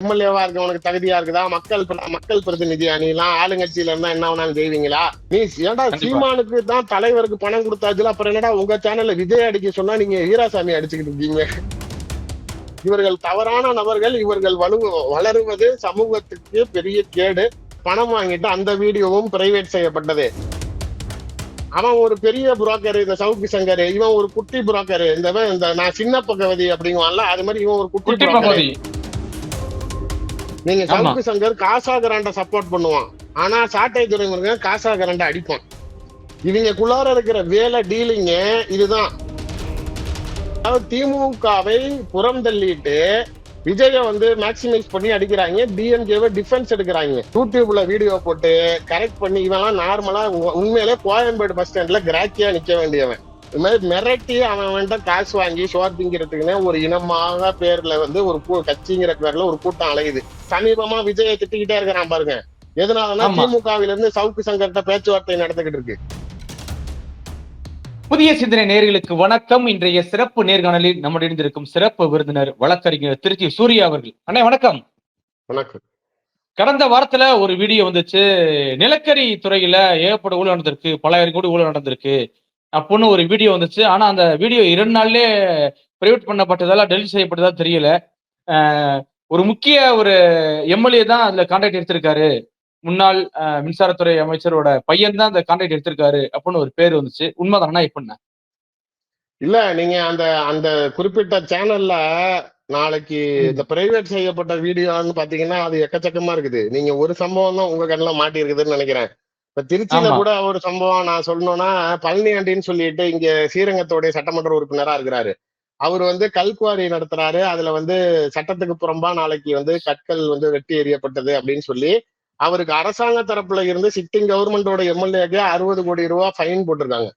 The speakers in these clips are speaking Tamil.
எம்எல்ஏவா இருக்க உனக்கு தகுதியா இருக்குதா? மக்கள் மக்கள் பிரதிநிதியா நீ எல்லாம் ஆளுங்கட்சியில இருந்தா என்ன வேணாலும் செய்வீங்களா? நீ ஏன்டா. சீமானுக்கு தான் தலைவருக்கு பணம் கொடுத்தாச்சுல அப்புறம் என்னடா உங்க சேனல்ல விஜய் அடிக்க சொன்னா நீங்க வீராசாமி அடிச்சுக்கிட்டு இருக்கீங்க? இவர்கள் தவறான நபர்கள் இவர்கள் வலு வளருவது சமூகத்துக்கு பெரிய கேடு. பணம் வாங்கிட்டு அந்த வீடியோவும் பிரைவேட் செய்யப்பட்டது. அவன் ஒரு பெரிய புரோக்கர் இந்த சவுக்கு சங்கர். இவன் ஒரு குட்டி புரோக்கர். இந்த நான் சின்ன பகவதி அப்படிங்குவான்ல அது மாதிரி இவன் ஒரு குட்டி புரோக்கர். நீங்க. சவுக்கு சங்கர் காசா கரண்ட சப்போர்ட் பண்ணுவான். ஆனா சாட்டை துறைமுருகன் காசா கரண்ட அடிப்பான். இவங்களுக்குள்ளார இருக்கிற வேலை டீலிங்க இதுதான். அதாவது திமுகவை புறம் தள்ளிட்டு விஜய வந்து மேக்சிமைஸ் பண்ணி அடிக்கிறாங்க. டிஎம்கேவை டிஃபென்ஸ் எடுக்கிறாங்க. யூடியூப்ல வீடியோ போட்டு கரெக்ட் பண்ணி இவெல்லாம் நார்மலா உண்மையிலே கோயம்பேடு பஸ் ஸ்டாண்ட்ல கிராக்கியா நிக்க வேண்டியவன். இது மாதிரி மிரட்டி அவன் அவன்கிட்ட காசு வாங்கி சோர் திங்கிறதுக்குன்னே ஒரு இனமாக பேர்ல வந்து ஒரு கூ- கட்சிங்கிற பேர்ல ஒரு கூட்டம் அலையுது. சமீபமா விஜயை திட்டிக்கிட்டே இருக்கிறான் பாருங்க. எதனாலன்னா. திமுகவில இருந்து சவுக்கு சங்கர்கிட்ட பேச்சுவார்த்தை நடந்துகிட்டு இருக்கு. புதிய சிந்தனை நேயர்களுக்கு வணக்கம். இன்றைய சிறப்பு நேர்காணலில் நம்முடைய இணைந்திருக்கும் சிறப்பு விருந்தினர் வழக்கறிஞர் திருச்சி சூர்யா அவர்கள். அண்ணே வணக்கம். வணக்கம். கடந்த வாரத்துல ஒரு வீடியோ வந்துச்சு. நிலக்கரி துறையில ஏகப்பட்ட ஊழல் நடந்திருக்கு. பலாயிரம் கோடி ஊழல் நடந்திருக்கு. அப்படின்னு ஒரு வீடியோ வந்துச்சு. ஆனா அந்த வீடியோ இரண்டு நாள்லயே பிரைவேட் பண்ணப்பட்டதால டெலிட் செய்யப்பட்டதா தெரியல. ஒரு முக்கிய ஒரு எம்எல்ஏ தான் அதுல கான்டாக்ட் எடுத்திருக்காரு. முன்னாள் மின்சாரத்துறை அமைச்சரோட பையன் தான் அந்த கான்டாக்ட் எடுத்திருக்காரு அப்படின்னு ஒரு பேர் வந்துச்சு. உண்மைதானா இப்ப இல்ல நீங்க அந்த அந்த குறிப்பிட்ட சேனல்ல நாளைக்கு. இந்த பிரைவேட் செய்யப்பட்ட வீடியோன்னு பாத்தீங்கன்னா அது எக்கச்சக்கமா இருக்குது. நீங்க ஒரு சம்பவம் தான் உங்க கண்ணுல மாட்டி இருக்குதுன்னு நினைக்கிறேன். இப்ப திருச்சியில. கூட ஒரு சம்பவம் நான் சொல்லணும்னா பழனியாண்டின்னு சொல்லிட்டு இங்க ஸ்ரீரங்கத்தோடைய சட்டமன்ற உறுப்பினரா இருக்கிறாரு. அவர் வந்து கல்குவாரி நடத்துறாரு. அதுல வந்து சட்டத்துக்கு புறம்பா நாளைக்கு வந்து கற்கள் வந்து வெட்டி எறியப்பட்டது அப்படின்னு சொல்லி அவருக்கு அரசாங்க தரப்புல இருந்து சிட்டிங் கவர்மெண்டோட எம்எல்ஏக்கு அறுபது கோடி ரூபாய் ஃபைன் போட்டிருக்காங்க.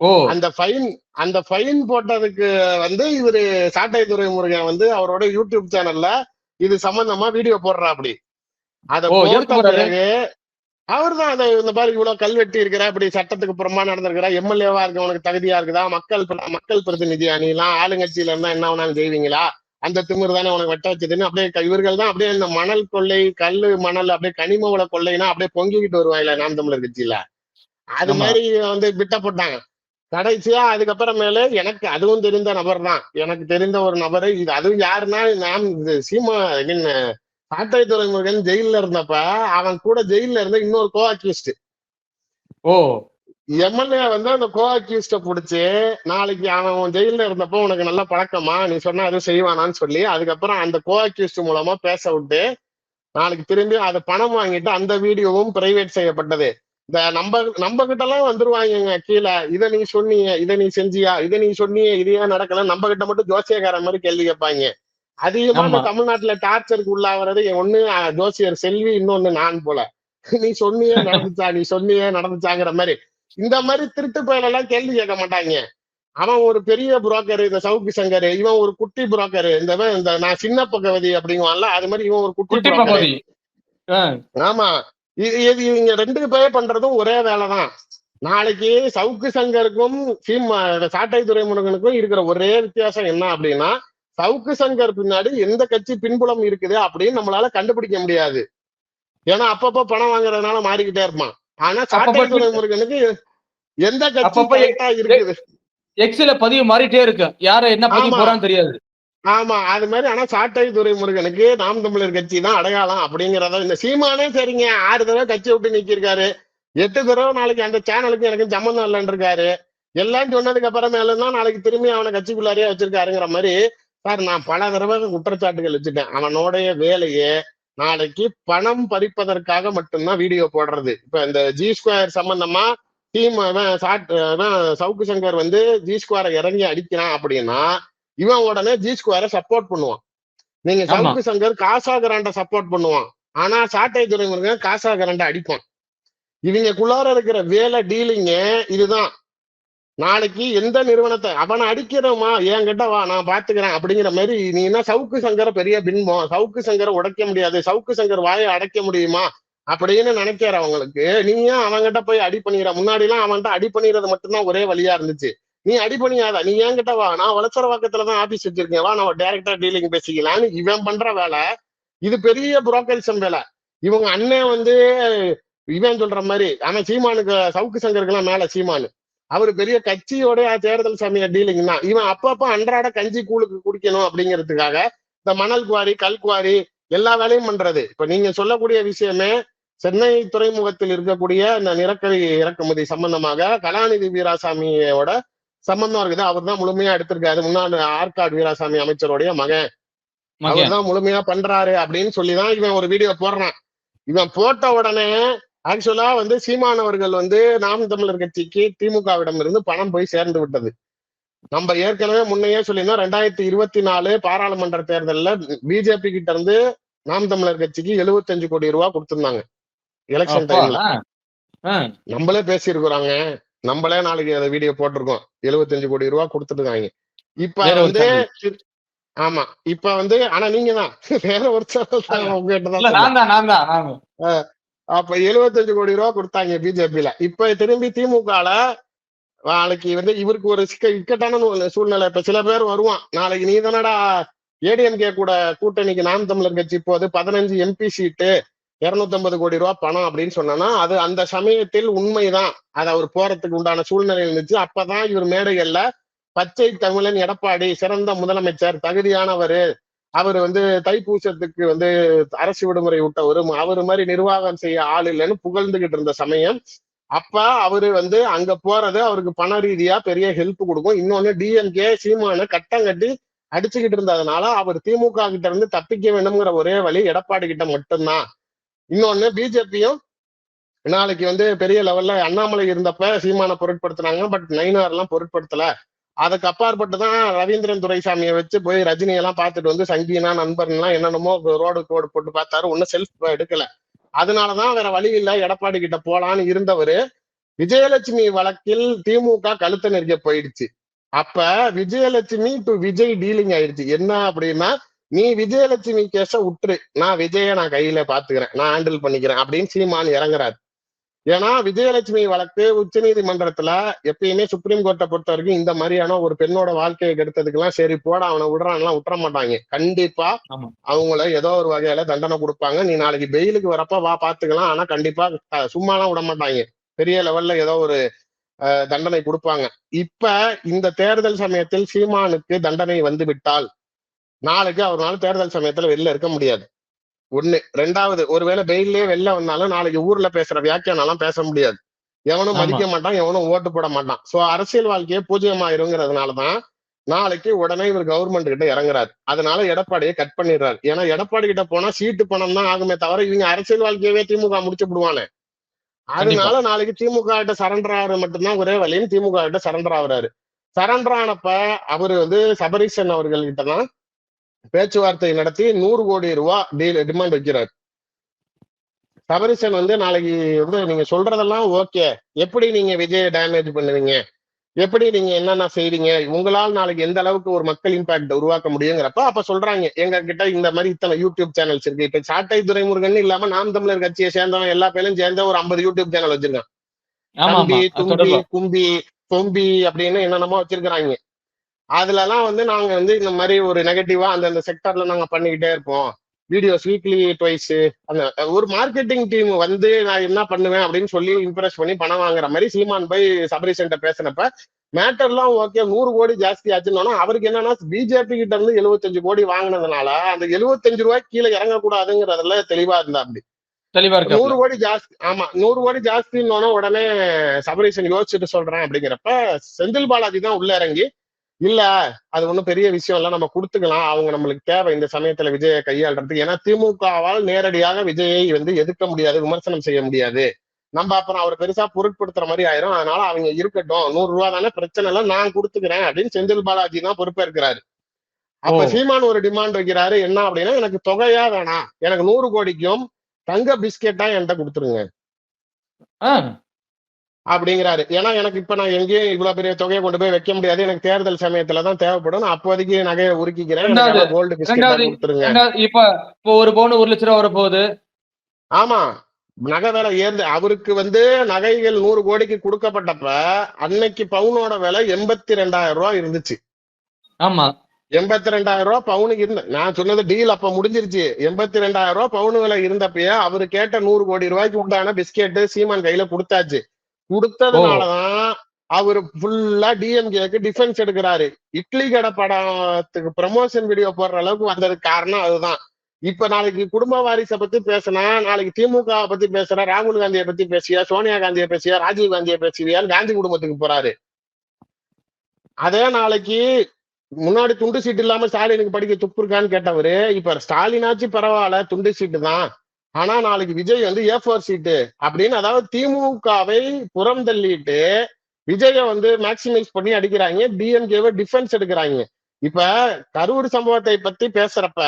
ஓ. அந்த ஃபைன் அந்த ஃபைன் போட்டதுக்கு வந்து இவரு சாட்டை துறைமுருகன் வந்து அவரோட யூடியூப் சேனல்ல இது சம்பந்தமா வீடியோ போடுறா அப்படி அத போட்ட? பிறகு அவர் தான் அதை இந்த மாதிரி இவ்வளவு கல்வெட்டி இருக்கிற இப்படி சட்டத்துக்கு புறமா நடந்திருக்கிற எம்எல்ஏவா இருக்க உனக்கு தகுதியா இருக்குதா? மக்கள் மக்கள் பிரதிநிதியா நீ எல்லாம் ஆளுங்கட்சியில இருந்தா என்ன வேணாலும் செய்வீங்களா? அந்த திமிர் தானே உனக்கு வெட்ட வச்சதுன்னு அப்படியே இவர்கள் தான் அப்படியே இந்த மணல் கொள்ளை கல்லு மணல் அப்படியே கனிம வள கொள்ளைனா அப்படியே பொங்கிக்கிட்டு வருவாங்கல்ல நாம் தமிழர் கட்சியில. அது. மாதிரி வந்து பிட்ட போட்டாங்க. கடைசியா அதுக்கப்புறமேல எனக்கு அதுவும் தெரிந்த நபர் தான் எனக்கு தெரிந்த ஒரு நபரு இது அதுவும் யாருன்னா நான் இது சீமா என்ன சாட்டை துறைமுருகன் ஜெயில்ல இருந்தப்ப அவன் கூட ஜெயில்ல இருந்த இன்னொரு கோ அக்யூஸ்ட் ஓ எம்எல்ஏ வந்து அந்த கோ அக்யூஸ்ட புடிச்சு நாளைக்கு அவன் உன் ஜெயில்ல இருந்தப்போ உனக்கு நல்ல பழக்கமா நீ சொன்னா அதுவும் செய்வானான்னு சொல்லி அதுக்கப்புறம் அந்த கோ அக்யூஸ்ட் மூலமா பேச விட்டு நாளைக்கு திரும்பி அதை பணம் வாங்கிட்டு அந்த வீடியோவும் பிரைவேட் செய்யப்பட்டது. இந்த நம்ம நம்ம கிட்ட எல்லாம் வந்துருவாங்க கீழே. இதை நீ சொன்னீங்க இதை நீ செஞ்சியா இதை நீ சொன்னியே இது ஏன் நடக்கல? நம்ம கிட்ட மட்டும் ஜோசியக்காரன் மாதிரி கேள்வி கேட்பாங்க. அதிகமா இந்த. தமிழ்நாட்டுல டார்ச்சருக்கு உள்ளாகிறது ஒண்ணு ஜோசியர் செல்வி இன்னொன்னு நான் போல. நீ சொன்னியே நடந்துச்சா நீ சொன்னியே நடந்துச்சாங்கிற மாதிரி. இந்த மாதிரி திருட்டு பயலெல்லாம் கேள்வி கேட்க மாட்டாங்க. அவன் ஒரு பெரிய புரோக்கர் இந்த சவுக்கு சங்கர் இவன் ஒரு குட்டி புரோக்கர் இந்த இந்த நான் சின்ன பகவதி அப்படிங்குவான்ல அது மாதிரி இவன் ஒரு குட்டி புரோக்கர் ஆமா. இது இவங்க ரெண்டு பேர் பண்றதும் ஒரே வேலைதான் நாளைக்கு சவுக்கு சங்கருக்கும் சீம் சாட்டை துறைமுருகனுக்கும் இருக்கிற ஒரே வித்தியாசம் என்ன அப்படின்னா சவுக்கு சங்கர் பின்னாடி எந்த கட்சி பின்புலம் இருக்குது அப்படின்னு நம்மளால கண்டுபிடிக்க முடியாது. ஏன்னா அப்பப்ப பணம் வாங்குறதுனால மாறிக்கிட்டே இருப்பான். ஆனா சாட்டை துறைமுருகனுக்கு எந்த கட்சி இருக்குது? எக்ஸ்ல பதிவு மாறிட்டே இருக்கு. யார என்ன பதிவு. போறான்னு தெரியாது. ஆமா அது மாதிரி ஆனா சாட்டை துறைமுருகனுக்கு நாம் தமிழர் கட்சி தான் அடையாளம் அப்படிங்கறத இந்த சீமானே சரிங்க. ஆறு தடவை கட்சி விட்டு நிக்கிருக்காரு எட்டு தடவை நாளைக்கு அந்த சேனலுக்கு எனக்கு சம்மந்தம் இல்லைன்னு இருக்காரு. எல்லாம் சொன்னதுக்கு அப்புறமேல தான் நாளைக்கு திரும்பி அவனை கட்சிக்குள்ளாரியே வச்சிருக்காருங்கிற மாதிரி சார் நான் பல தடவை குற்றச்சாட்டுகள் வச்சுட்டேன். அவனுடைய வேலையே நாளைக்கு பணம் பறிப்பதற்காக மட்டும்தான் வீடியோ போடுறது. இப்ப இந்த ஜி ஸ்கொயர் சம்பந்தமா டீம் சவுக்கு சங்கர் வந்து ஜி ஸ்கொயரை இறங்கி அடிக்கிறான் அப்படின்னா இவன் உடனே ஜி ஸ்கொயரை சப்போர்ட் பண்ணுவான். நீங்க. சவுக்கு சங்கர் காசா கரண்ட சப்போர்ட் பண்ணுவான். ஆனா சாட்டை துறைமுருகன் காசா கரண்ட அடிப்பான். இவங்களுக்குள்ளார இருக்கிற வேலை டீலிங்க இதுதான். நாளைக்கு எந்த நிறுவனத்தை அவனை அடிக்கிறோமா என்கிட்ட வா நான் பாத்துக்கிறேன் அப்படிங்கிற மாதிரி நீ என்ன சவுக்கு சங்கர பெரிய பின்பம் சவுக்கு சங்கரை உடைக்க முடியாது சவுக்கு சங்கர் வாயை அடைக்க முடியுமா அப்படின்னு நினைக்கிறவங்களுக்கு நீ ஏன் அவன்கிட்ட போய் அடி பண்ணிக்கிற? முன்னாடி எல்லாம் அவன்கிட்ட அடி பண்ணிடுறது மட்டும்தான் ஒரே வழியா இருந்துச்சு. நீ அடி பண்ணியாத நீ என்கிட்ட வா நான் வளசர வாக்கத்துல தான் ஆபீஸ் வச்சிருக்கேன் வா நம்ம டைரக்டா டீலிங் பேசிக்கலாம்னு இவன் பண்ற வேலை இது பெரிய புரோக்கரிசம் வேலை. இவங்க அண்ணன் வந்து இவன் சொல்ற மாதிரி ஆனா சீமானுக்கு சவுக்கு சங்கருக்குலாம் மேல சீமானு. அவர் பெரிய கட்சியோட தேர்தல் சமய டீலிங் தான். இவன் அப்பப்ப அன்றாட கஞ்சி கூழுக்கு குடிக்கணும் அப்படிங்கிறதுக்காக இந்த மணல் குவாரி கல் குவாரி எல்லா வேலையும் பண்றது. இப்ப நீங்க சொல்லக்கூடிய விஷயமே சென்னை துறைமுகத்தில் இருக்கக்கூடிய இந்த நிலக்கரி இறக்குமதி சம்பந்தமாக கலாநிதி வீராசாமியோட சம்பந்தம் இருக்குது. அவர் தான் முழுமையா எடுத்திருக்காரு. முன்னாள் ஆற்காடு வீராசாமி அமைச்சருடைய மகன். மகன். அவர் தான் முழுமையா பண்றாரு அப்படின்னு சொல்லிதான் இவன் ஒரு வீடியோ போடுறான். இவன் போட்ட உடனே ஆக்சுவலா வந்து சீமானவர்கள் வந்து நாம் தமிழர் கட்சிக்கு திமுகவிடம் இருந்து பணம் போய் சேர்ந்து விட்டது. நம்ம ஏற்கனவே முன்னையே சொல்லியிருந்தோம் ரெண்டாயிரத்தி இருபத்தி நாலு பாராளுமன்ற தேர்தல்ல பிஜேபி கிட்ட இருந்து நாம் தமிழர் கட்சிக்கு 75 கோடி ரூபாய் கொடுத்திருந்தாங்க. எலெக்ஷன் டைம்ல நம்மளே பேசியிருக்கிறோங்க. நம்மளே நாளைக்கு அந்த வீடியோ போட்டிருக்கோம். 75 கோடி ரூபாய் கொடுத்துருக்காங்க. இப்ப வந்து ஆமா. இப்ப வந்து ஆனா நீங்க தான் வேற ஒரு அப்ப 75 கோடி ரூபா கொடுத்தாங்க பிஜேபியில. இப்ப திரும்பி திமுகல நாளைக்கு வந்து இவருக்கு ஒரு சிக்க இக்கட்டான சூழ்நிலை. இப்ப சில பேர் வருவான். நாளைக்கு நீ தானடா ஏடிஎம்கே கூட கூட்டணிக்கு நாம் தமிழர் கட்சி இப்போது பதினஞ்சு எம்பி சீட்டு 250 கோடி ரூபா பணம் அப்படின்னு சொன்னா அது அந்த சமயத்தில் உண்மைதான். அது அவர் போறதுக்கு உண்டான சூழ்நிலை இருந்துச்சு. அப்பதான் இவர் மேடைகள்ல பச்சை தமிழன் எடப்பாடி சிறந்த முதலமைச்சர் தகுதியானவர் அவர் வந்து தைப்பூசத்துக்கு வந்து அரசு விடுமுறை விட்டவர் அவர் மாதிரி நிர்வாகம் செய்ய ஆள் இல்லைன்னு புகழ்ந்துகிட்டு இருந்த சமயம் அப்ப அவரு வந்து அங்க போறது அவருக்கு பண ரீதியா பெரிய ஹெல்ப் கொடுக்கும். இன்னொன்னு டிஎம்கே சீமான கட்டம் கட்டி அடிச்சுக்கிட்டு இருந்ததுனால அவர் திமுக கிட்ட இருந்து தப்பிக்க வேண்டும்ங்கிற ஒரே வழி எடப்பாடி கிட்ட மட்டும்தான். இன்னொன்னு பிஜேபியும் நாளைக்கு வந்து பெரிய லெவல்ல அண்ணாமலை இருந்தப்ப சீமான பொருட்படுத்தினாங்க. பட் நைனார் எல்லாம் பொருட்படுத்தல. அதுக்கு அப்பாற்பட்டு தான் ரவீந்திரன் துரைசாமியை வச்சு போய் ரஜினி எல்லாம் பார்த்துட்டு வந்து சங்கீனா நண்பர்லாம் என்னென்னமோ ரோடு கோடு போட்டு பார்த்தாரு. ஒன்னும் செல்ஃப் எடுக்கல. அதனாலதான் வேற வழி இல்ல. எடப்பாடி கிட்ட போலான்னு இருந்தவரு. விஜயலட்சுமி வழக்கில் திமுக கழுத்த நெருக்க போயிடுச்சு. அப்ப விஜயலட்சுமி டு விஜய் டீலிங் ஆயிடுச்சு. என்ன அப்படின்னா நீ விஜயலட்சுமி கேஸ விட்டுரு நான் விஜய நான் கையில பாத்துக்கிறேன். நான் ஹேண்டில் பண்ணிக்கிறேன் அப்படின்னு சீமான் இறங்குறாரு. ஏன்னா விஜயலட்சுமி வழக்கு உச்சநீதிமன்றத்துல எப்பயுமே சுப்ரீம் கோர்ட்டை பொறுத்த வரைக்கும் இந்த மாதிரியான ஒரு பெண்ணோட வாழ்க்கையை கெடுத்ததுக்கெல்லாம் சரி போட அவனை விடுறான்லாம் விட்டுற மாட்டாங்க. கண்டிப்பா. அவங்கள ஏதோ ஒரு வகையில தண்டனை கொடுப்பாங்க. நீ நாளைக்கு பெயிலுக்கு வரப்ப வா பாத்துக்கலாம். ஆனா கண்டிப்பா அஹ், சும்மாலாம் விட மாட்டாங்க. பெரிய லெவல்ல ஏதோ ஒரு தண்டனை கொடுப்பாங்க. இப்ப இந்த தேர்தல் சமயத்தில் சீமானுக்கு தண்டனை வந்து விட்டால் நாளைக்கு அவர்னால தேர்தல் சமயத்துல வெளில இருக்க முடியாது. ஒண்ணு. ரெண்டாவது ஒருவேளை பெயிலே வெளில வந்தாலும் நாளைக்கு ஊர்ல பேசுற வியாக்கியானெல்லாம் பேச முடியாது. எவனும். மதிக்க மாட்டான் எவனும் ஓட்டு போட மாட்டான். சோ அரசியல் வாழ்க்கையே பூஜ்ஜியமாயிருங்கிறதுனாலதான் நாளைக்கு உடனே இவர் கவர்மெண்ட் கிட்ட இறங்குறாரு. அதனால எடப்பாடியை கட் பண்ணிடுறாரு. ஏன்னா எடப்பாடி கிட்ட போனா சீட்டு பணம் தான் ஆகுமே தவிர இவங்க அரசியல் வாழ்க்கையவே திமுக முடிச்சு விடுவானே. அதனால நாளைக்கு திமுக கிட்ட சரண்டர் ஆகுறது மட்டும்தான் ஒரே வழியும் திமுக கிட்ட சரண்டர் ஆகுறாரு. சரண்டர் ஆனப்ப அவரு வந்து சபரீசன் அவர்கள் கிட்ட தான் பேச்சுவார்த்தை நடத்தி நூறு கோடி ரூபாய் டீல் டிமாண்ட் வைக்கிறார். சபரிசன் வந்து நாளைக்கு வந்து நீங்க சொல்றதெல்லாம் ஓகே எப்படி நீங்க விஜய டேமேஜ் பண்ணுவீங்க? எப்படி நீங்க என்னென்ன செய்றீங்க உங்களால் நாளைக்கு எந்த அளவுக்கு ஒரு மக்கள் இம்பாக்ட் உருவாக்க முடியுங்கிறப்ப அப்ப சொல்றாங்க. எங்க கிட்ட இந்த மாதிரி இத்தனை யூடியூப் சேனல்ஸ் இருக்கு. இப்ப சாட்டை துரைமுருகன் இல்லாம நாம் தமிழர் கட்சியை சேர்ந்தவன் எல்லா பேரும் சேர்ந்த ஒரு ஐம்பது யூடியூப் சேனல் வச்சிருக்கான். தம்பி கும்பி கொம்பி அப்படின்னு என்னென்னமோ வச்சிருக்கிறாங்க. அதுல எல்லாம் வந்து நாங்க வந்து இந்த மாதிரி ஒரு நெகட்டிவா அந்தந்த செக்டர்ல நாங்க பண்ணிக்கிட்டே இருப்போம். வீடியோஸ் வீக்லி ட்வைஸ் அந்த ஒரு மார்க்கெட்டிங் டீம் வந்து நான் என்ன பண்ணுவேன் அப்படின்னு சொல்லி இம்ப்ரெஸ் பண்ணி பணம் வாங்குற மாதிரி சீமான் போய் சபரிசன்ட்ட பேசினப்ப மேட்டர்லாம் ஓகே நூறு கோடி ஜாஸ்தி ஆச்சுன்னா அவருக்கு என்னன்னா பிஜேபி கிட்ட இருந்து 75 கோடி வாங்கினதுனால அந்த 75 ரூபாய் கீழே இறங்கக்கூடாதுங்கிறதுல தெளிவா இருந்தா அப்படி தெளிவா நூறு இருக்காப்ல கோடி ஜாஸ்தி ஆமா நூறு கோடி ஜாஸ்தின்னு உடனே சபரீசன் யோசிச்சுட்டு சொல்றேன் அப்படிங்கிறப்ப செந்தில் பாலாஜி தான் உள்ள இறங்கி இல்ல அது ஒண்ணும் பெரிய விஷயம் இல்ல. நம்ம கொடுத்துக்கலாம். அவங்க நம்மளுக்கு தேவை. இந்த சமயத்துல விஜயை கையாளுறதுக்கு. ஏன்னா திமுகவால் நேரடியாக விஜயை வந்து எதிர்க்க முடியாது விமர்சனம் செய்ய முடியாது. நம்ம அப்புறம் அவர் பெருசா பொருட்படுத்துற மாதிரி ஆயிரும். அதனால அவங்க இருக்கட்டும். நூறு ரூபா தானே பிரச்சனை இல்லை. நான் கொடுத்துக்கிறேன் அப்படின்னு செந்தில் பாலாஜி தான் பொறுப்பேற்கிறாரு அப்ப. சீமான் ஒரு டிமாண்ட் வைக்கிறாரு. என்ன அப்படின்னா எனக்கு தொகையா வேணாம். எனக்கு நூறு கோடிக்கும் தங்க பிஸ்கெட்டா என்கிட்ட கொடுத்துருங்க. அப்படிங்கிறாரு. ஏன்னா எனக்கு இப்ப நான் எங்கேயும் இவ்வளவு பெரிய தொகையை கொண்டு போய் வைக்க முடியாது. எனக்கு தேர்தல் சமயத்துல தான் தேவைப்படும். நான் அப்போதைக்கு நகையை உருக்கிக்கிறேன். கோல்டு பிஸ்கெட்டா கொடுத்துருங்க. இப்ப இப்ப ஒரு பவுன் ஒரு லட்ச ரூபா வரப்போகுது. ஆமா. நகை விலை ஏந்து அவருக்கு வந்து நகைகள் நூறு கோடிக்கு கொடுக்கப்பட்டப்ப அன்னைக்கு பவுனோட விலை எண்பத்தி ரெண்டாயிரம் ரூபாய் இருந்துச்சு. ஆமா. எண்பத்தி ரெண்டாயிரம் ரூபாய் பவுனுக்கு இருந்த நான் சொன்னது டீல் அப்ப முடிஞ்சிருச்சு. எண்பத்தி ரெண்டாயிரம் ரூபாய் பவுனு விலை இருந்தப்பயே அவரு கேட்ட நூறு கோடி ரூபாய்க்கு உண்டான பிஸ்கெட் சீமான் கையில கொடுத்தாச்சு. கொடுத்ததுனாலதான் அவரு ஃபுல்லா டிஎம்கேக்கு டிஃபென்ஸ் எடுக்கிறாரு. இட்லி கடை படத்துக்கு ப்ரமோஷன் வீடியோ போடுற அளவுக்கு வந்ததுக்கு காரணம் அதுதான். இப்ப நாளைக்கு குடும்ப வாரிசை பத்தி பேசினா நாளைக்கு திமுக பத்தி பேசுற ராகுல் காந்தியை பத்தி பேசியா சோனியா காந்தியை பேசியா ராஜீவ் காந்தியை பேசுவியான்னு காந்தி குடும்பத்துக்கு போறாரு. அதே நாளைக்கு முன்னாடி துண்டு சீட்டு இல்லாம ஸ்டாலினுக்கு படிக்க துப்பு இருக்கான்னு கேட்டவரு இப்ப ஸ்டாலினாச்சு பரவாயில்ல துண்டு சீட்டு தான் ஆனா நாளைக்கு விஜய் வந்து ஏ ஃபோர் சீட்டு அப்படின்னு அதாவது திமுகவை புறம் தள்ளிட்டு விஜய வந்து மேக்சிமைஸ் பண்ணி அடிக்கிறாங்க. டிஎம்கேவை டிஃபென்ஸ் எடுக்கிறாங்க. இப்ப கரூர் சம்பவத்தை பத்தி பேசுறப்ப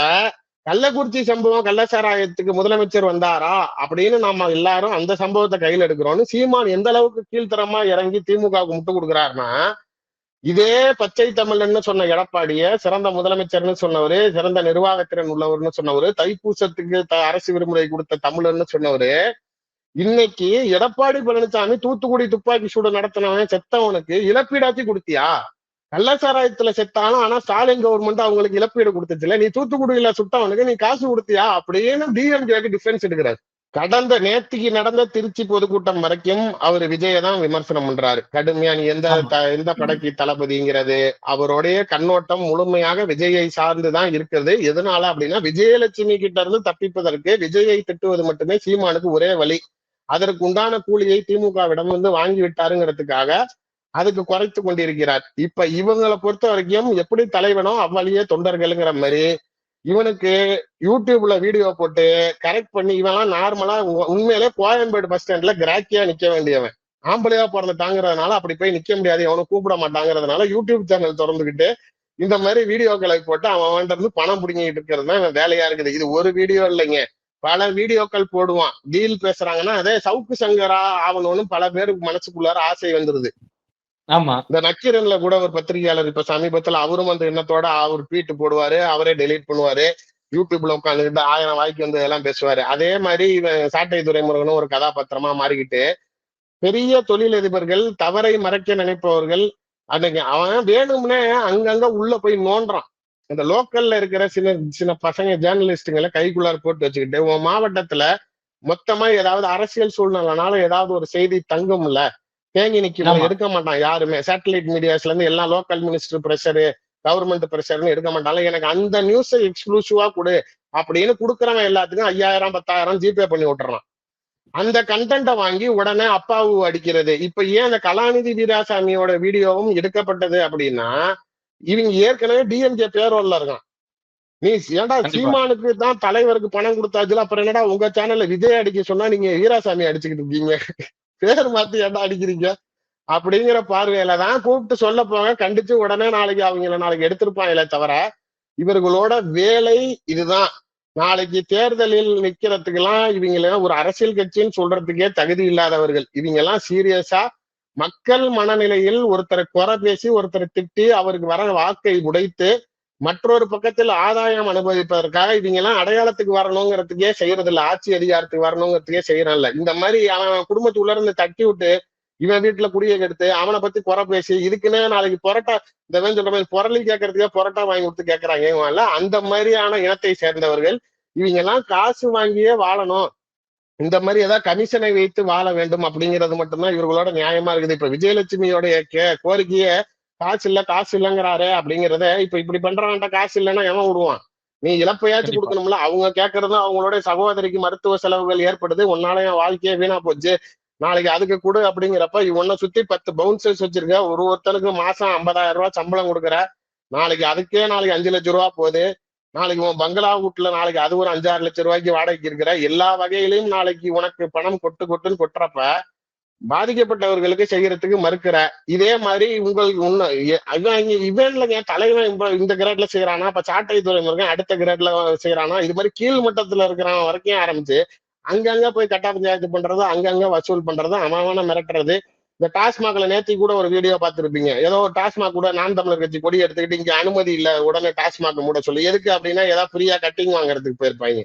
கள்ளக்குறிச்சி சம்பவம் கள்ளசாராயத்துக்கு முதலமைச்சர் வந்தாரா அப்படின்னு நாம எல்லாரும் அந்த சம்பவத்தை கையில் எடுக்கிறோம்னு சீமான் எந்த அளவுக்கு கீழ்த்தரமா இறங்கி திமுகவுக்கு முட்டு கொடுக்குறாருன்னா இதே பச்சை தமிழன்னு சொன்ன எடப்பாடிய சிறந்த முதலமைச்சர்னு சொன்னவரு சிறந்த நிர்வாகத்திறன் உள்ளவர்னு சொன்னவரு தைப்பூசத்துக்கு த- அரசு விடுமுறை கொடுத்த தமிழர்னு சொன்னவரு இன்னைக்கு எடப்பாடி பழனிசாமி தூத்துக்குடி துப்பாக்கி சூடு நடத்தினவன் செத்தவனுக்கு இழப்பீடாச்சு கொடுத்தியா? கள்ளச்சாராயத்துல செத்தாலும் ஆனா ஸ்டாலின் கவர்மெண்ட் அவங்களுக்கு இழப்பீடு கொடுத்துச்சுல நீ தூத்துக்குடியில சுட்டவனுக்கு நீ காசு கொடுத்தியா? அப்படின்னு டிஎம்கேக்கு டிஃபென்ஸ் எடுக்கிறாரு. கடந்த நேத்திக்கு நடந்த திருச்சி பொதுக்கூட்டம் வரைக்கும் அவர் விஜய தான் விமர்சனம் பண்றாரு. கடுமையா எந்த எந்த படைக்கு தளபதிங்கிறது? அவருடைய கண்ணோட்டம் முழுமையாக விஜயை சார்ந்துதான் இருக்கிறது. எதனால அப்படின்னா விஜயலட்சுமி கிட்ட இருந்து தப்பிப்பதற்கு விஜயை திட்டுவது மட்டுமே சீமானுக்கு ஒரே வழி. அதற்கு உண்டான கூலியை திமுகவிடம் வந்து வாங்கி விட்டாருங்கிறதுக்காக அதுக்கு குறைத்து கொண்டிருக்கிறார். இப்ப இவங்களை பொறுத்த வரைக்கும் எப்படி தலைவனோ அவ்வழியே தொண்டர்களுங்கிற மாதிரி இவனுக்கு யூடியூப்ல வீடியோ போட்டு கரெக்ட் பண்ணி இவன்லாம் நார்மலா உண்மையிலே கோயம்பேடு பஸ் ஸ்டாண்ட்ல கிராக்கியா நிக்க வேண்டியவன். ஆம்பளையா பிறந்துட்டாங்கிறதுனால அப்படி போய் நிக்க முடியாது அவனை கூப்பிட மாட்டாங்கிறதுனால யூடியூப் சேனல் திறந்துகிட்டு இந்த மாதிரி வீடியோக்களை போட்டு அவன் இருந்து பணம் பிடிங்கிட்டு இருக்கிறது தான் வேலையா இருக்குது. இது ஒரு வீடியோ இல்லைங்க. பல வீடியோக்கள் போடுவான். டீல் பேசுறாங்கன்னா அதே சவுக்கு சங்கரா ஆகணும்னு பல பேருக்கு மனசுக்குள்ளார ஆசை வந்துருது. ஆமா. இந்த நக்கீரன்ல கூட ஒரு பத்திரிகையாளர் இப்ப சமீபத்துல அவரும் அந்த எண்ணத்தோட அவர் ட்வீட் போடுவாரு அவரே டெலீட் பண்ணுவாரு யூடியூப்ல உட்காந்துக்கிட்டு ஆயிரம் வாய்க்கு வந்து எல்லாம் பேசுவாரு. அதே மாதிரி இவன் சாட்டை துறைமுருகனும் ஒரு கதாபாத்திரமா மாறிக்கிட்டு பெரிய தொழிலதிபர்கள் தவறை மறைக்க நினைப்பவர்கள் அன்னைக்கு அவன் வேணும்னே அங்கங்க உள்ள போய் நோண்டுறான். இந்த லோக்கல்ல இருக்கிற சின்ன சின்ன பசங்க ஜேர்னலிஸ்டுங்களை கைக்குள்ளார் போட்டு வச்சுக்கிட்டு உன் மாவட்டத்துல மொத்தமா ஏதாவது அரசியல் சூழ்நிலைனால ஏதாவது ஒரு செய்தி தங்கும்ல தேங்கி நிக்கும் ஆமா. எடுக்க மாட்டான் யாருமே. சேட்டலைட் மீடியாஸ்ல இருந்து எல்லாம் லோக்கல் மினிஸ்டர் பிரஷரு கவர்மெண்ட் பிரஷர்னு எடுக்க மாட்டாங்க எனக்கு அந்த நியூஸை எக்ஸ்க்ளூசிவா கொடு அப்படின்னு கொடுக்குறவன் எல்லாத்துக்கும் ஐயாயிரம் பத்தாயிரம் ஜிபே பண்ணி விட்டுறான். அந்த கண்டென்ட்டை வாங்கி உடனே அப்பாவு அடிக்கிறது. இப்ப ஏன் அந்த கலாநிதி வீராசாமியோட வீடியோவும் எடுக்கப்பட்டது அப்படின்னா இவங்க ஏற்கனவே டிஎம்கே பேரோல்ல இருக்கான். நீ ஏன்டா. சீமானுக்கு தான் தலைவருக்கு பணம் கொடுத்தாச்சுல அப்புறம் என்னடா உங்க சேனல்ல விஜய் அடிக்க சொன்னா நீங்க வீராசாமி அடிச்சுக்கிட்டு இருக்கீங்க? பேர் மாத்தி ஏன்டா அடிக்கிறீங்க? அப்படிங்கிற பார்வையில தான் கூப்பிட்டு சொல்ல போங்க. கண்டிச்சு உடனே நாளைக்கு அவங்கள நாளைக்கு எடுத்திருப்பாங்களே தவிர இவர்களோட வேலை இதுதான். நாளைக்கு தேர்தலில் நிக்கிறதுக்கெல்லாம் இவங்கள ஒரு அரசியல் கட்சின்னு சொல்றதுக்கே தகுதி இல்லாதவர்கள். இவங்க எல்லாம் சீரியஸா மக்கள் மனநிலையில் ஒருத்தரை குறை பேசி ஒருத்தரை திட்டி அவருக்கு வர வாக்கை உடைத்து மற்றொரு பக்கத்தில் ஆதாயம் அனுபவிப்பதற்காக இவங்க எல்லாம் அடையாளத்துக்கு வரணுங்கிறதுக்கே செய்யறதில்ல ஆட்சி அதிகாரத்துக்கு வரணுங்கிறதுக்கே செய்யறான்ல இந்த மாதிரி அவன் குடும்பத்துக்குள்ள இருந்து தட்டி விட்டு இவன் வீட்டுல குடியை கெடுத்து அவனை பத்தி குறை பேசி இதுக்குன்னே நாளைக்கு பொரோட்டா இந்த மாதிரி சொல்ற மாதிரி புரளி கேட்கறதுக்கே பொரோட்டா வாங்கி கொடுத்து கேட்கறாங்க இவன்ல அந்த மாதிரியான இனத்தை சேர்ந்தவர்கள் இவங்க எல்லாம் காசு வாங்கியே வாழணும். இந்த மாதிரி ஏதாவது கமிஷனை வைத்து வாழ வேண்டும் அப்படிங்கிறது மட்டும்தான் இவர்களோட நியாயமா இருக்குது. இப்ப விஜயலட்சுமியோடைய கே கோரிக்கையை காசு இல்ல காசு இல்லைங்கிறாரு அப்படிங்கறத இப்ப இப்படி பண்றவன்ட்ட காசு இல்லைன்னா எவன் விடுவான்? நீ இழப்பையாச்சும். கொடுக்கணும்ல? அவங்க கேட்கறதும் அவங்களோட சகோதரிக்கு மருத்துவ செலவுகள் ஏற்படுது. உன்னால என் வாழ்க்கையே வீணா போச்சு. நாளைக்கு அதுக்கு கொடு அப்படிங்கிறப்ப உன்னை சுத்தி பத்து பவுன்சர்ஸ் வச்சிருக்க. ஒரு ஒருத்தனுக்கு மாசம் ஐம்பதாயிரம் ரூபாய் சம்பளம் கொடுக்குற. நாளைக்கு அதுக்கே நாளைக்கு அஞ்சு லட்சம் ரூபா போகுது. நாளைக்கு உன் பங்களா வீட்டுல நாளைக்கு அது ஒரு அஞ்சாறு லட்சம் ரூபாய்க்கு வாடகைக்கு இருக்கிற. எல்லா வகையிலையும் நாளைக்கு உனக்கு பணம் கொட்டு கொட்டுன்னு கொட்டுறப்ப பாதிக்கப்பட்டவர்களுக்கு செய்யறதுக்கு மறுக்கிற இதே மாதிரி உங்களுக்கு உன்ன இவன் இவன் இல்லைங்க தலைவன் இப்ப இந்த கிரேட்ல செய்யறானா இப்ப சாட்டை துறைமுருகன் அடுத்த கிரேட்ல செய்யறானா இது மாதிரி கீழ் மட்டத்துல இருக்கிறவன் வரைக்கும் ஆரம்பிச்சு அங்கங்க போய் கட்டா பஞ்சாயத்து பண்றது அங்கங்க வசூல் பண்றது அமாவான மிரட்டுறது. இந்த டாஸ்மாக்ல நேத்தி கூட ஒரு வீடியோ பார்த்திருப்பீங்க. ஏதோ ஒரு டாஸ்மாக் கூட நான் தமிழர் கட்சி கொடி எடுத்துக்கிட்டு இங்க அனுமதி இல்ல உடனே டாஸ்மாக் மூட சொல்லி. எதுக்கு அப்படின்னா ஏதாவது ஃப்ரீயா கட்டிங் வாங்குறதுக்கு போயிருப்பாங்க.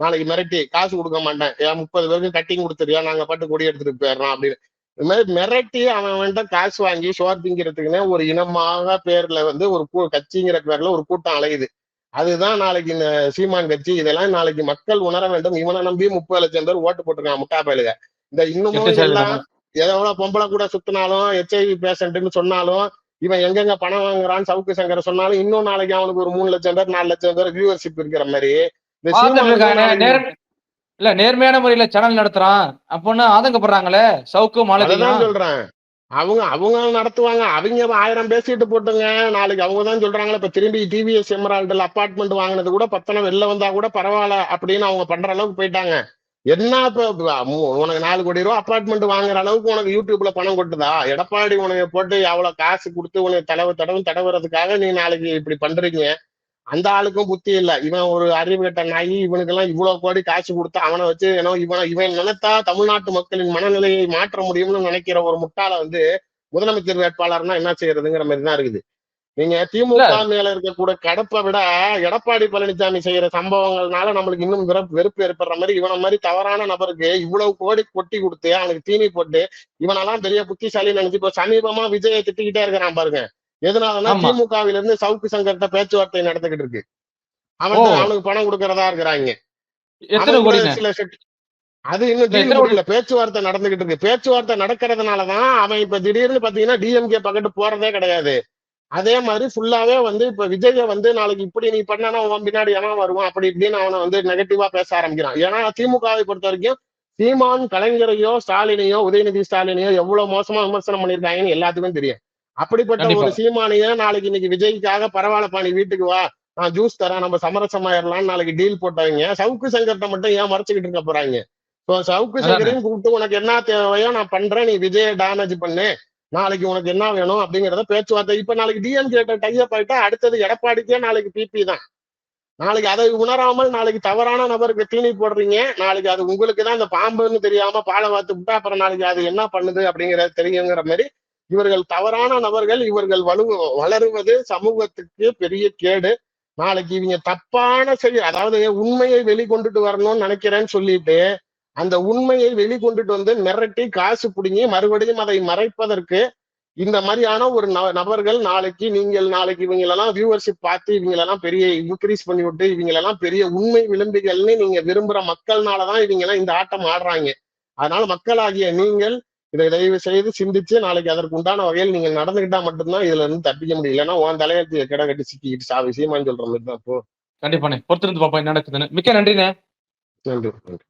நாளைக்கு மிரட்டி காசு கொடுக்க மாட்டேன். ஏன் முப்பது பேருக்கு கட்டிங் கொடுத்துருயா நாங்க பாட்டு கொடி எடுத்துட்டு போயிடுறோம் அப்படின்னு. இது மாதிரி மிரட்டி அவன் அவன்கிட்ட காசு வாங்கி சோறு திங்கிறதுக்குன்னே ஒரு இனமாக பேர்ல வந்து ஒரு கட்சிங்கிற பேர்ல ஒரு கூட்டம் அலையுது. அதுதான் நாளைக்கு இந்த சீமான் கட்சி. இதெல்லாம் நாளைக்கு மக்கள் உணர வேண்டும். இவனை நம்பி முப்பது லட்சம் பேர் ஓட்டு போட்டிருக்கான் முட்டா பயலுக. இந்த இன்னமும் எவ்வளவு பொம்பளை கூட சுத்தினாலும் ஹெச்ஐவி பேஷண்ட்னு சொன்னாலும் இவன் எங்கெங்க பணம் வாங்குறான் சவுக்கு சங்கர சொன்னாலும் இன்னும் நாளைக்கு அவனுக்கு ஒரு மூணு லட்சம் பேர் நாலு லட்சம் பேர் வியூவர்ஷிப் இருக்கிற மாதிரி இல்ல நேர்மையான முறையில சேனல் நடத்துறான். அப்படின்னு ஆதங்கப்படுறாங்களே சவுக்கு மாலதியும் சொல்றேன். அவங்க அவங்க நடத்துவாங்க. அவங்க ஆயிரம் பேசிட்டு போட்டுங்க. நாளைக்கு அவங்க தான் சொல்றாங்களே இப்ப திரும்பி டிவிஎஸ் எமரால்டில் அப்பார்ட்மெண்ட் வாங்கினது கூட பத்தனை வெளில வந்தா கூட பரவாயில்ல அப்படின்னு அவங்க பண்ற அளவுக்கு போயிட்டாங்க. என்ன இப்ப உனக்கு நாலு கோடி ரூபா அப்பார்ட்மெண்ட் வாங்குற அளவுக்கு உனக்கு யூடியூப்ல பணம் கொட்டுதா? எடப்பாடி உனக்கு போட்டு எவ்வளவு காசு கொடுத்து உனக்கு தடவு தடவு தடவுறதுக்காக நீ நாளைக்கு இப்படி பண்றீங்க. அந்த ஆளுக்கும் புத்தி இல்ல. இவன் ஒரு அறிவு கட்ட நாயி இவனுக்கெல்லாம் இவ்வளவு கோடி காசு கொடுத்து அவனை வச்சு ஏன்னோ இவன் இவன் நினைத்தா தமிழ்நாட்டு மக்களின் மனநிலையை மாற்ற முடியும்னு நினைக்கிற ஒரு முட்டாள வந்து முதலமைச்சர் வேட்பாளர்னா என்ன செய்யறதுங்கிற மாதிரி தான் இருக்குது. நீங்க திமுக மேல இருக்கக்கூட கடப்பை விட எடப்பாடி பழனிசாமி செய்யற சம்பவங்கள்னால நம்மளுக்கு இன்னும் வெறுப்பு வெறுப்பு ஏற்படுற மாதிரி இவன மாதிரி தவறான நபருக்கு இவ்வளவு கோடி கொட்டி கொடுத்து அவனுக்கு தீனி போட்டு இவனெல்லாம் பெரிய புத்திசாலின்னு நினைச்சு இப்போ சமீபமா விஜயை திட்டிக்கிட்டே இருக்கிறான் பாருங்க. எதனாலன்னா. திமுகவில இருந்து சவுக்கு சங்கர்கிட்ட பேச்சுவார்த்தை நடந்துகிட்டு இருக்கு. அவன். அவனுக்கு பணம் கொடுக்கறதா இருக்கிறாங்க. அது இன்னும்? முடியல பேச்சுவார்த்தை நடந்துகிட்டு இருக்கு. பேச்சுவார்த்தை நடக்கிறதுனாலதான் அவன் இப்ப திடீர்னு பாத்தீங்கன்னா டிஎம்கே பக்கத்து போறதே கிடையாது. அதே மாதிரி ஃபுல்லாவே வந்து இப்ப விஜய வந்து நாளைக்கு இப்படி நீ பண்ணனா உன் பின்னாடி எவன் வருவான்? அப்படி இப்படின்னு அவனை வந்து நெகட்டிவா பேச ஆரம்பிக்கிறான். ஏன்னா திமுகவை பொறுத்த வரைக்கும் சீமான் கலைஞரையோ ஸ்டாலினையோ உதயநிதி ஸ்டாலினையோ எவ்வளவு மோசமா விமர்சனம் பண்ணிருக்காங்கன்னு எல்லாத்துக்கும் தெரியும். அப்படிப்பட்ட. ஒரு சீமானைய நாளைக்கு இன்னைக்கு விஜய்க்காக பரவாயில்லப்பா நீ வீட்டுக்கு வா. நான் ஜூஸ் தரேன் நம்ம சமரசமாயிரலாம் நாளைக்கு டீல் போட்டவங்க சவுக்கு சங்கர்ட்ட மட்டும் ஏன் மறைச்சுக்கிட்டு இருக்க போறாங்க? சவுக்கு. சங்கரையும் கூப்பிட்டு உனக்கு என்ன தேவையோ நான் பண்றேன் நீ விஜய டேமேஜ் பண்ணு. நாளைக்கு உனக்கு என்ன வேணும் அப்படிங்கறத பேச்சுவார்த்தை. இப்ப நாளைக்கு டிஎம்கே டைப் ஆயிட்டா அடுத்தது எடப்பாடிக்கே நாளைக்கு பிபி தான். நாளைக்கு அதை உணராமல் நாளைக்கு தவறான நபருக்கு தீனி போடுறீங்க. நாளைக்கு அது உங்களுக்கு தான் இந்த பாம்புன்னு தெரியாம பாலை வாத்து விட்டா அப்புறம் நாளைக்கு அது என்ன பண்ணுது அப்படிங்கறது தெரியுங்கிற மாதிரி இவர்கள் தவறான நபர்கள் இவர்கள் வலு வளருவது சமூகத்துக்கு பெரிய கேடு. நாளைக்கு இவங்க தப்பான செய்ய அதாவது உண்மையை வெளிக்கொண்டுட்டு வரணும்னு நினைக்கிறேன்னு சொல்லிட்டு அந்த உண்மையை வெளிக்கொண்டுட்டு வந்து மிரட்டி காசு பிடுங்கி மறுபடியும் அதை மறைப்பதற்கு இந்த மாதிரியான ஒரு ந- நபர்கள் நாளைக்கு நீங்கள் நாளைக்கு இவங்களெல்லாம் வியூவர்ஷிப் பார்த்து இவங்களெல்லாம் பெரிய இன்க்ரீஸ் பண்ணி விட்டு இவங்களெல்லாம் பெரிய உண்மை விளம்பிகள்னு நீங்க விரும்புற மக்கள்னாலதான் இவங்க எல்லாம் இந்த ஆட்டம் ஆடுறாங்க. அதனால மக்களாகிய நீங்கள் இதை தயவு செய்து சிந்திச்சு நாளைக்கு அதற்கு உண்டான வகையில் நீங்கள் நடந்துகிட்டா மட்டும்தான் இதுல இருந்து தப்பிக்க முடியும். இல்லைன்னா உன் தலையெழுத்து கிட கட்டி சிக்கிட்டு சாவி சீமான்னு சொல்ற மாதிரி தான் இப்போ. கண்டிப்பாண்ணே பொறுத்திருந்து பாப்போம் என்ன நடக்குதுன்னு. மிக்க நன்றிண்ணே. நன்றி நன்றி.